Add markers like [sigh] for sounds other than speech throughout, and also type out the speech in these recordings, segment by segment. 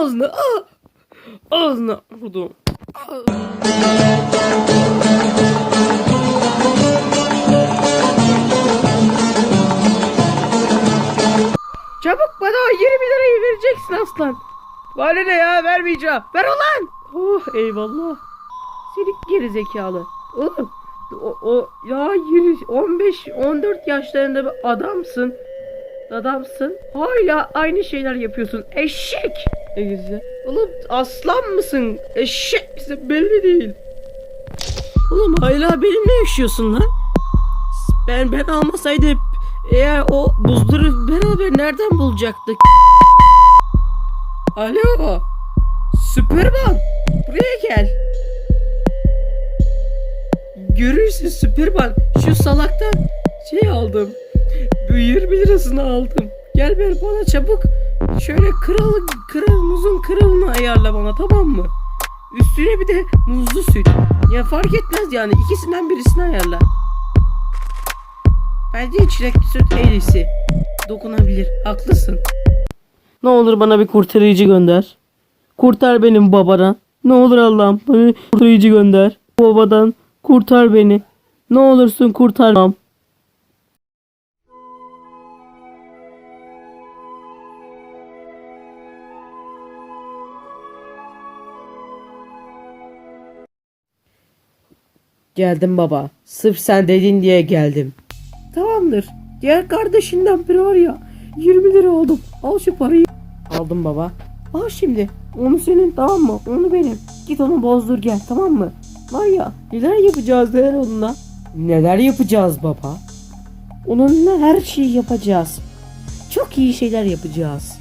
Ağzına. Aa! Ağzına vurdum. Çabuk bana o 20 lirayı vereceksin aslan. Bana ne ya vermeyeceğim. Ver ulan. Oh eyvallah. Seni geri zekalı. Oğlum o, o ya 20, 15 14 yaşlarında bir adamsın. Adamsın. Hala aynı şeyler yapıyorsun. Eşek. Ne güzel. Oğlum aslan mısın? Eşek misin? Belli değil. Oğlum hala benimle yaşıyorsun lan. Ben ben almasaydım eğer o buzları beraber nereden bulacaktık? Alo. Süperman. Buraya gel. Görürsün Süperman. Şu salaktan şey aldım. Bu 20 lirasını aldım. Gel ver bana çabuk. Şöyle kral, kral muzun kralını ayarla bana tamam mı? Üstüne bir de muzlu süt. Ya fark etmez yani ikisinden birisini ayarla. Bence çilekli süt en. Dokunabilir. Haklısın. Ne olur bana bir kurtarıcı gönder. Kurtar benim babadan. Ne olur Allah'ım bana kurtarıcı gönder. Babadan kurtar beni. Ne olursun kurtarmam. Geldim baba. Sırf sen dedin diye geldim. Tamamdır. Diğer kardeşinden biri var ya. 20 lira aldım. Al şu parayı. Aldım baba. Al şimdi. Onu senin tamam mı? Onu benim. Git onu bozdur gel tamam mı? Var ya neler yapacağız neler onunla? Neler yapacağız baba? Onunla her şeyi yapacağız. Çok iyi şeyler yapacağız.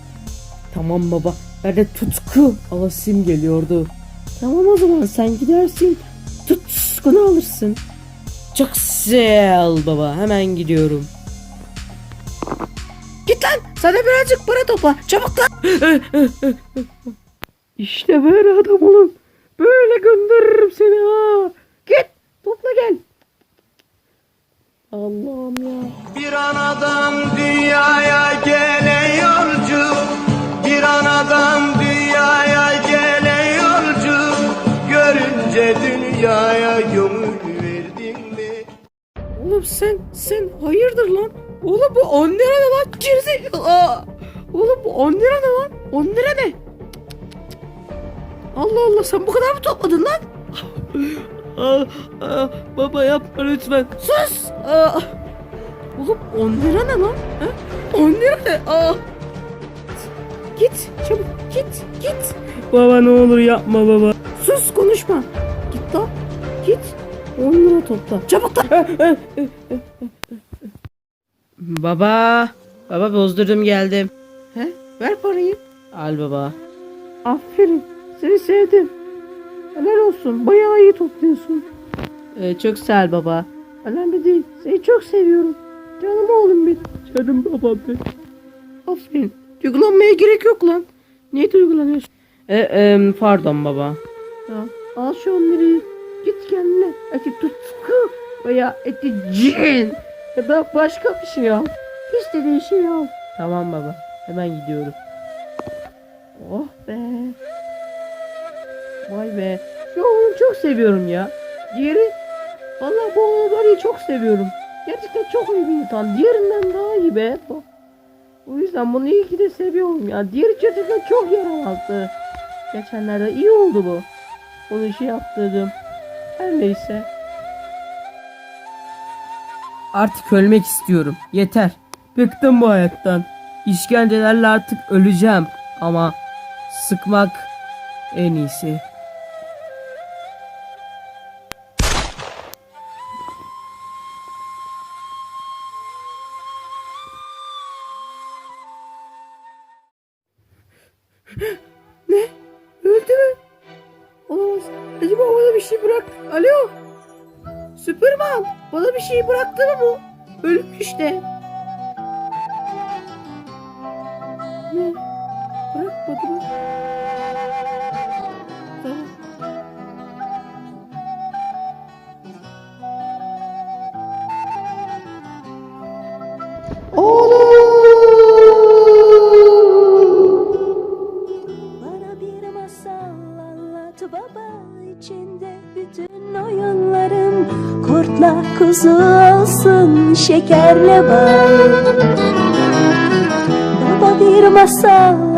Tamam baba. Ben de tutku alasım geliyordu. Tamam o zaman sen gidersin. Tutkunu alırsın. Çok güzel baba. Hemen gidiyorum. Git lan. Sana birazcık para topla. Çabuk lan. [laughs] işte böyle adam olun. Böyle gönderirim seni ha. Git. Topla gel. Allah'ım ya. Bir anadan dünyaya gelen yolcu Bir anadan dünyaya gönül verdin mi? Oğlum sen sen hayırdır lan? Oğlum bu 10 lira ne lan? Gerizekalı. Aa! Oğlum bu 10 lira ne lan? 10 lira ne? Allah Allah sen bu kadar mı topladın lan? Aa, aa, baba yapma lütfen. Sus! Aa! Oğlum 10 lira ne lan? Ha? 10 lira ne? Aa! Git çabuk git git. Baba ne olur yapma baba. Sus konuşma. Git lan. Git. 10 lira topla. Çabuk lan. Baba. Baba bozdurdum geldim. He? Ver parayı. Al baba. Aferin. Seni sevdim. Helal olsun. Bayağı iyi topluyorsun. Ee, çok sağ ol baba. Önemli değil. Seni çok seviyorum. Canım oğlum benim. Canım babam benim. Aferin. Duygulanmaya gerek yok lan. Niye duygulanıyorsun? E, e, pardon baba. Ya, al şu 10 lirayı. Git kendine. Eti tutku veya eti cin. Ya da başka bir şey al. İstediğin şeyi al. Tamam baba. Hemen gidiyorum. Oh be. Vay be. Şu oğlum çok seviyorum ya. Diğeri Vallahi bu oğlanı çok seviyorum. Gerçekten çok iyi bir insan. Diğerinden daha iyi be. O yüzden bunu iyi ki de seviyorum ya. Diğeri gerçekten çok yaramazdı. Geçenlerde iyi oldu bu. Onu işi yaptırdım. Her neyse. Artık ölmek istiyorum. Yeter. Bıktım bu hayattan. İşkencelerle artık öleceğim. Ama sıkmak en iyisi. Bir şey bırak. Alo? Süperman. Bana bir şey bıraktı mı bu? Ölmüş işte. Ne? Bırakmadı mı? Oyunlarım Kurtla kuzu olsun şekerle bal. Baba bir masal